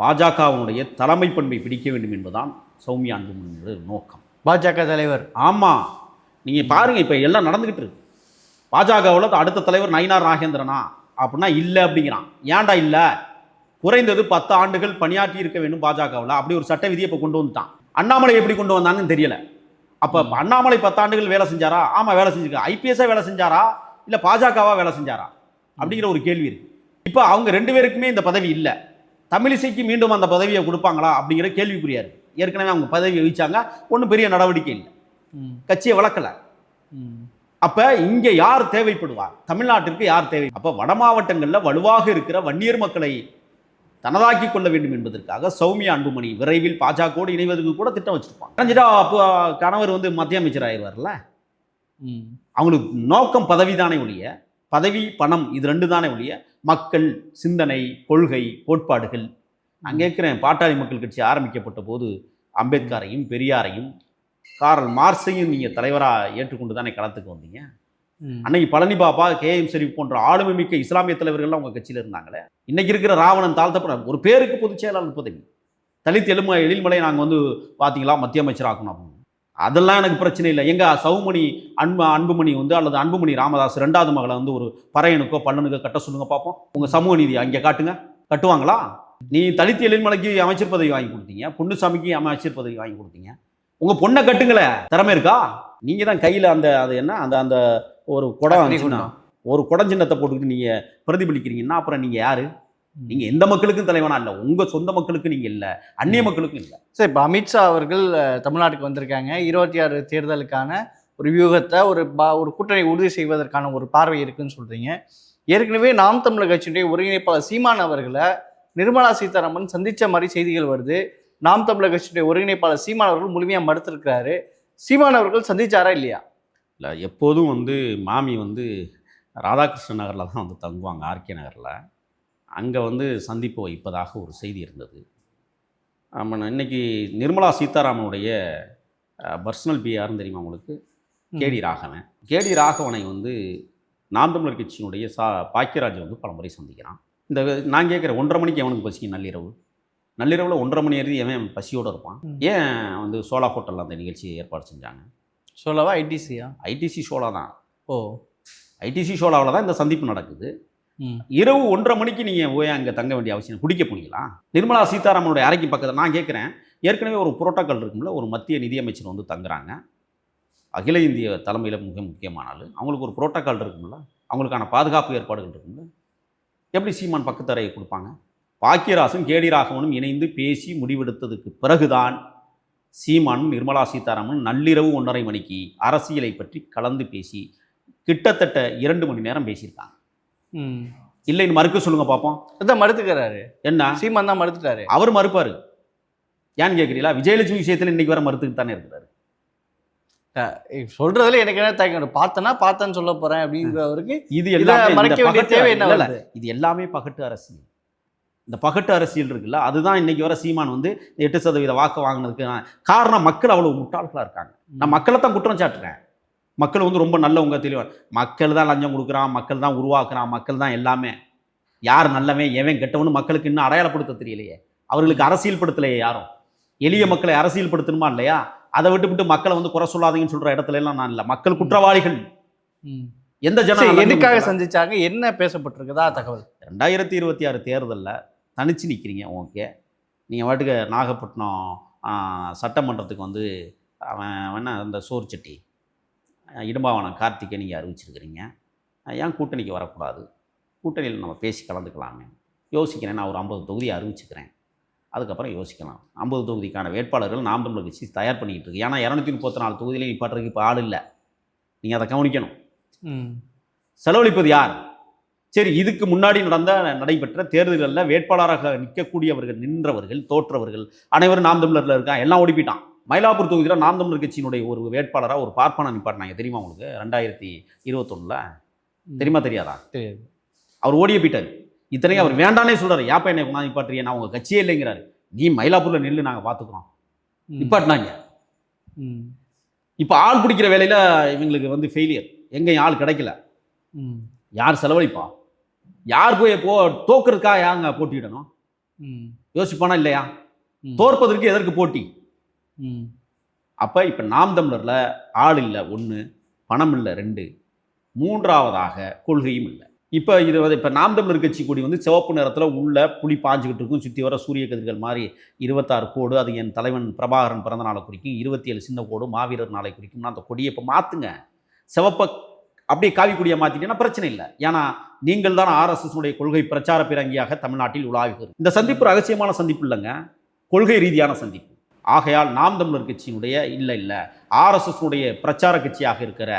பாஜகவினுடைய தலைமை பண்பை பிடிக்க வேண்டும் என்பதுதான் சௌமியா அன்புமணியோட நோக்கம். பாஜக தலைவர். ஆமாம் நீங்கள் பாருங்கள் இப்போ எல்லாம் நடந்துக்கிட்டு இருக்கு. பாஜகவில் அடுத்த தலைவர் நயினார் நாகேந்திரனா? அப்படின்னா இல்லை அப்படிங்கிறான். ஏன்டா இல்லை? குறைந்தது பத்து ஆண்டுகள் பணியாற்றி இருக்க வேண்டும் பாஜகவில். அப்படி ஒரு சட்ட விதியை இப்போ கொண்டு வந்துட்டான். அண்ணாமலை எப்படி கொண்டு வந்தான்னு தெரியல. அப்போ அண்ணாமலை பத்தாண்டுகள் வேலை செஞ்சாரா? ஆமாம் வேலை செஞ்சுருக்கா ஐபிஎஸ்ஸாக வேலை செஞ்சாரா? இல்லை பாஜகவா வேலை செஞ்சாரா? அப்படிங்கிற ஒரு கேள்வி இருக்கு. இப்போ அவங்க ரெண்டு பேருக்குமே இந்த பதவி இல்லை. தமிழிசைக்கு மீண்டும் அந்த பதவியை கொடுப்பாங்களா? அப்படிங்கிற கேள்விக்குறியா இருக்கு. ஏற்கனவே அவங்க பதவியை வகிச்சாங்க. ஒன்றும் பெரிய நடவடிக்கை இல்லை. கட்சியை வளர்க்கல. அப்ப இங்க யார் தேவைப்படுவார் தமிழ்நாட்டிற்கு யார் தேவை? அப்ப வட மாவட்டங்கள்ல வலுவாக இருக்கிற வன்னியர் மக்களை தனதாக்கி கொள்ள வேண்டும் என்பதற்காக சௌமியா அன்புமணி விரைவில் பாஜகவோடு இணைவதற்கு கூட திட்டம் வச்சிருப்பாங்க. அடைஞ்சிட்டா அப்போ கணவர் வந்து மத்திய அமைச்சர் ஆயிடுவார்ல? அவங்களுக்கு நோக்கம் பதவி தானே ஒழிய பதவி பணம் இது ரெண்டு தானே ஒழிய மக்கள் சிந்தனை கொள்கை கோட்பாடுகள். நான் கேட்குறேன் பாட்டாளி மக்கள் கட்சி ஆரம்பிக்கப்பட்ட போது அம்பேத்கரையும் பெரியாரையும் காரல் மார்க்ஸையும் நீங்கள் தலைவராக ஏற்றுக்கொண்டு தானே களத்துக்கு வந்தீங்க? அன்னைக்கு பழனி பாப்பா கே எம் ஷெரீப் போன்ற ஆளுமை மிக்க இஸ்லாமிய தலைவர்கள்லாம் உங்கள் கட்சியில் இருந்தாங்களே? இன்னைக்கு இருக்கிற ராவணன் தாழ்த்தப்பட ஒரு பேருக்கு பொதுச் செயலாளர் பதவி தலித் எலும எழில்மலை நாங்கள் வந்து பார்த்தீங்களா மத்திய அமைச்சராக்கணும் அப்படின்னு. அதெல்லாம் எனக்கு பிரச்சனை இல்லை. எங்க சவுமணி அன்பு அன்புமணி வந்து அல்லது அன்புமணி ராமதாஸ் ரெண்டாவது மகளை வந்து ஒரு பறையனுக்கோ பல்லனுக்கோ கட்ட சொல்லுங்க பார்ப்போம் உங்கள் சமூக நீதி அங்கே காட்டுங்க. கட்டுவாங்களா? நீ தலித் எழில்மலைக்கு அமைச்சர் பதவி வாங்கி கொடுத்தீங்க. பொன்னுசாமிக்கு அமைச்சர் பதவி வாங்கி கொடுத்தீங்க. உங்கள் பொண்ணை கட்டுங்களே. திறமை இருக்கா? நீங்கள் தான் கையில் அந்த அது என்ன? அந்த அந்த ஒரு குடம் குண்டம். ஒரு குடஞ்சின்னத்தை போட்டுக்கிட்டு நீங்கள் பிரதிபலிக்கிறீங்கன்னா அப்புறம் நீங்கள் யாரு? நீங்கள் எந்த மக்களுக்கும் தலைவனா இல்லை. உங்கள் சொந்த மக்களுக்கு நீங்கள் இல்லை. அந்நிய மக்களுக்கும் இல்லை. சரி இப்போ அமித்ஷா அவர்கள் தமிழ்நாட்டுக்கு வந்திருக்காங்க. இருபத்தி ஆறு தேர்தலுக்கான ஒரு வியூகத்தை ஒரு பா ஒரு கூட்டணி உறுதி செய்வதற்கான ஒரு பார்வை இருக்குன்னு சொல்றீங்க. ஏற்கனவே நாம் தமிழர் கட்சியினுடைய ஒருங்கிணைப்பாளர் சீமான் அவர்களை நிர்மலா சீதாராமன் சந்திச்ச மாதிரி செய்திகள் வருது. நாம் தமிழர் கட்சியுடைய ஒருங்கிணைப்பாளர் சீமான் அவர்கள் முழுமையாக மறுத்திருக்கிறாரு. சீமான் அவர்கள் சந்திச்சாரா இல்லையா? இல்லை எப்போதும் வந்து மாமி வந்து ராதாகிருஷ்ணன் நகரில் தான் வந்து தங்குவாங்க ஆர்கே நகரில். அங்கே வந்து சந்திப்பு வைப்பதாக ஒரு செய்தி இருந்தது. ஆமாம் இன்னைக்கு நிர்மலா சீதாராமனுடைய பர்சனல் பிஆர்னு தெரியுமா உங்களுக்கு? கேடி ராகவன். கேடி ராகவனை வந்து நாம் தமிழர் கட்சியினுடைய சா பாக்கியராஜ் வந்து பல முறை சந்திக்கிறான். இந்த நான் கேட்குறேன் ஒன்றரை மணிக்கு எவனுக்கு பசிக்கும் நள்ளிரவு? நள்ளிரவில் ஒன்றரை மணி எழுதி எவன் பசியோடு இருப்பான். ஏன் வந்து சோலா ஹோட்டலில் அந்த நிகழ்ச்சியை ஏற்பாடு செஞ்சாங்க? சொல்லவா ஐடிசியா? ஐடிசி ஷோலா தான். ஓ. ஐடிசி ஷோலாவில் தான் இந்த சந்திப்பு நடக்குது. இரவு ஒன்றரை மணிக்கு நீங்கள் போய் அங்கே தங்க வேண்டிய அவசியம் குடிக்க போனீங்களா? நிர்மலா சீதாராமனுடைய அறைக்கு பக்கத்தில் நான் கேட்குறேன் ஏற்கனவே ஒரு புரோட்டோக்கால் இருக்கும்ல ஒரு மத்திய நிதியமைச்சர் வந்து தங்குறாங்க. அகில இந்திய தலைமையில் மிக முக்கியமான ஆள். அவங்களுக்கு ஒரு புரோட்டோக்கால் இருக்கும்ல அவங்களுக்கான பாதுகாப்பு ஏற்பாடுகள் இருக்கும்ல. எப்படி சீமான் பக்கத்து அறையை கொடுப்பாங்க? பாக்கியராசும் கேடி ராகவனும் இணைந்து பேசி முடிவெடுத்ததுக்கு பிறகுதான் சீமானும் நிர்மலா சீதாராமன் நள்ளிரவு ஒன்றரை மணிக்கு அரசியலை பற்றி கலந்து பேசி கிட்டத்தட்ட இரண்டு மணி நேரம் பேசியிருக்காங்க. இல்லைன்னு மறுக்க சொல்லுங்க பார்ப்போம் அதான் மறுத்துக்கிறாரு. என்ன? சீமான் தான் மறுத்துட்டாரு. அவர் மறுப்பாரு. ஏன்னு கேட்குறீங்களா விஜயலட்சுமி விஷயத்தில் இன்னைக்கு வர மறுத்துக்கிட்டு தானே இருக்கிறாரு. சொல்றதுல எனக்கு என்ன தயக்கம் பார்த்தனா பார்த்தேன்னு சொல்ல போறேன் அப்படிங்கிறவருக்கு இது எல்லாமே மறைக்க வேண்டிய தேவை என்ன? இது எல்லாமே பகட்டு அரசியல். இந்த பகட்டு அரசியல் இருக்குல்ல அதுதான் இன்னைக்கு வர சீமான் வந்து எட்டு சதவீத வாக்கு வாங்கினதுக்கு காரணம் மக்கள் அவ்வளவு முட்டாள்களா இருக்காங்க. நான் மக்களை தான் குற்றம் சாட்டுறேன். மக்கள் வந்து ரொம்ப நல்லவங்க தெளிவா மக்கள் தான் லஞ்சம் கொடுக்குறான் மக்கள் தான் உருவாக்குறான் மக்கள் தான் எல்லாமே. யார் நல்லவன் எவன் கெட்டவனு மக்களுக்கு இன்னும் அடையாளப்படுத்த தெரியலையே. அவர்களுக்கு அரசியல் படுத்தலையே யாரும். எளிய மக்களை அரசியல் படுத்தணுமா இல்லையா? அதை விட்டுவிட்டு மக்களை வந்து குறை சொல்லாதீங்கன்னு சொல்ற இடத்துல எல்லாம் நான் இல்லை. மக்கள் குற்றவாளிகள். எந்த ஜனம் எதுக்காக சந்திச்சாங்க? என்ன பேசப்பட்டிருக்குதா தகவல்? ரெண்டாயிரத்தி இருபத்தி ஆறு தேர்தலில் தனிச்சு நிற்கிறீங்க ஓகே நீங்கள் வாட்டுக்கு நாகப்பட்டினம் சட்டமன்றத்துக்கு வந்து அவன் வேணா அந்த சோறு சட்டி இடும்பாவனம் கார்த்திகை நீங்கள் அறிவிச்சிருக்கிறீங்க. ஏன் கூட்டணிக்கு வரக்கூடாது? கூட்டணியில் நம்ம பேசி கலந்துக்கலாமே. யோசிக்கிறேன் நான் ஒரு ஐம்பது தொகுதி அறிவிச்சுக்கிறேன். அதுக்கப்புறம் யோசிக்கலாம். ஐம்பது தொகுதிக்கான வேட்பாளர்கள் நாம் தமிழர் கட்சி தயார் பண்ணிக்கிட்டு இருக்கு. ஏன்னா இரநூத்தி முப்பத்தி நாலு தொகுதியிலையும் நிப்பாட்டுறதுக்கு இப்போ ஆள் இல்லை. நீங்கள் அதை கவனிக்கணும். செலவழிப்பது யார்? சரி இதுக்கு முன்னாடி நடந்த நடைபெற்ற தேர்தல்களில் வேட்பாளராக நிற்கக்கூடியவர்கள் நின்றவர்கள் தோற்றவர்கள் அனைவரும் நாம் தமிழரில் இருக்கான் எல்லாம் ஓடி போயிட்டான். மயிலாப்பூர் தொகுதியில் நாம் தமிழர் கட்சியினுடைய ஒரு வேட்பாளராக ஒரு பார்ப்பனா நிப்பாட்டினாங்க தெரியுமா உங்களுக்கு? ரெண்டாயிரத்தி இருபத்தொன்னில். தெரியுமா தெரியாதா? தெரியாது. அவர் ஓடியே போயிட்டார். இத்தனையும் அவர் வேண்டானே சொல்றாரு. யாப்பா என்னை கொண்டாந்து நிப்பாட்டுறிய? நான் உங்கள் கட்சியே இல்லைங்கிறாரு. நீ மயிலாப்பூரில் நில்லு நாங்கள் பார்த்துக்குறோம். நிப்பாட்டினாங்க. ம். இப்போ ஆள் பிடிக்கிற வேலையில் இவங்களுக்கு வந்து ஃபெயிலியர் எங்கேயும் ஆள் கிடைக்கல. ம். யார் செலவழிப்பா? யார் போய் போ தோக்குறதுக்கா யாங்க போட்டியிடணும்? யோசிப்பானா இல்லையா. தோற்பதற்கு எதற்கு போட்டி? ம். அப்போ இப்போ நாம் தமிழரில் ஆள் இல்லை ஒன்று பணம் இல்லை ரெண்டு. மூன்றாவதாக கொள்கையும் இல்லை. இப்போ இது வந்து இப்போ நாம் தமிழர் கட்சி கொடி வந்து சிவப்பு நிறத்தில் உள்ள புலி பாஞ்சுக்கிட்டு இருக்கும். சுற்றி வர சூரிய கதிர்கள் மாதிரி இருபத்தாறு கோடு அது என் தலைவன் பிரபாகரன் பிறந்த நாளை குறிக்கும் இருபத்தி ஏழு சின்ன கோடு மாவீரர் நாளை குறிக்கும்னா அந்த கொடியை இப்போ மாற்றுங்க சிவப்பை அப்படியே காவி மாற்றிட்டீங்கன்னா பிரச்சனை இல்லை. ஏன்னா நீங்கள் தான் ஆர்எஸ்எஸ்னுடைய கொள்கை பிரச்சார பிறங்கியாக தமிழ்நாட்டில் உலாவுகிறது. இந்த சந்திப்பு ரகசியமான சந்திப்பு இல்லைங்க. கொள்கை ரீதியான சந்திப்பு. ஆகையால் நாம் தமிழர் கட்சியினுடைய இல்லை இல்லை ஆர்எஸ்எஸ்னுடைய பிரச்சார கட்சியாக இருக்கிற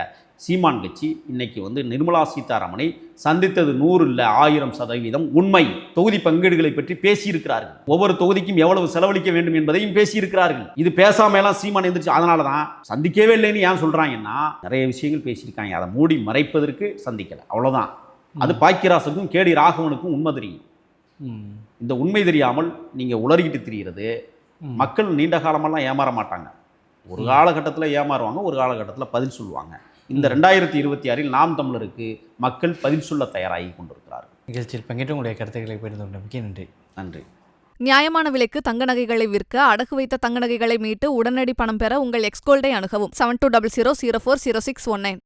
சீமான் கட்சி இன்னைக்கு வந்து நிர்மலா சீதாராமனை சந்தித்தது நூறு இல்லை ஆயிரம் சதவீதம் உண்மை. தொகுதி பங்கீடுகளை பற்றி பேசியிருக்கிறார்கள். ஒவ்வொரு தொகுதிக்கும் எவ்வளவு செலவழிக்க வேண்டும் என்பதையும் பேசியிருக்கிறார்கள். இது பேசாம எல்லாம் சீமான் எந்திரிச்சு அதனால தான் சந்திக்கவே இல்லைன்னு ஏன் சொல்றாங்கன்னா நிறைய விஷயங்கள் பேசியிருக்காங்க. அதை மூடி மறைப்பதற்கு சந்திக்கல. அவ்வளவுதான். அது பாக்கியராசுக்கும் கேடி ராகவனுக்கும் உண்மை தெரியும். இந்த உண்மை தெரியாமல் நீங்க உளறிக்கிட்டு திரிகிறது. மக்கள் நீண்ட காலமெல்லாம் ஏமாற மாட்டாங்க. ஒரு காலகட்டத்தில் ஏமாறுவாங்க ஒரு காலகட்டத்தில் பதில் சொல்லுவாங்க. இந்த ரெண்டாயிரத்தி இருபத்தி ஆறில் நாம் தமிழருக்கு மக்கள் பதில் சொல்ல தயாராகி கொண்டிருக்கிறார்கள். நிகழ்ச்சியில் பங்கேற்று உங்களுடைய கருத்துக்களை பகிர்ந்து கொண்டமைக்கு நன்றி. நன்றி. நியாயமான விலைக்கு தங்க நகைகளை விற்க அடகு வைத்த தங்க நகைகளை மீட்டு உடனடி பணம் பெற உங்கள் எக்ஸ்கோல்டை அணுகவும். Seven two double zero zero four zero six one nine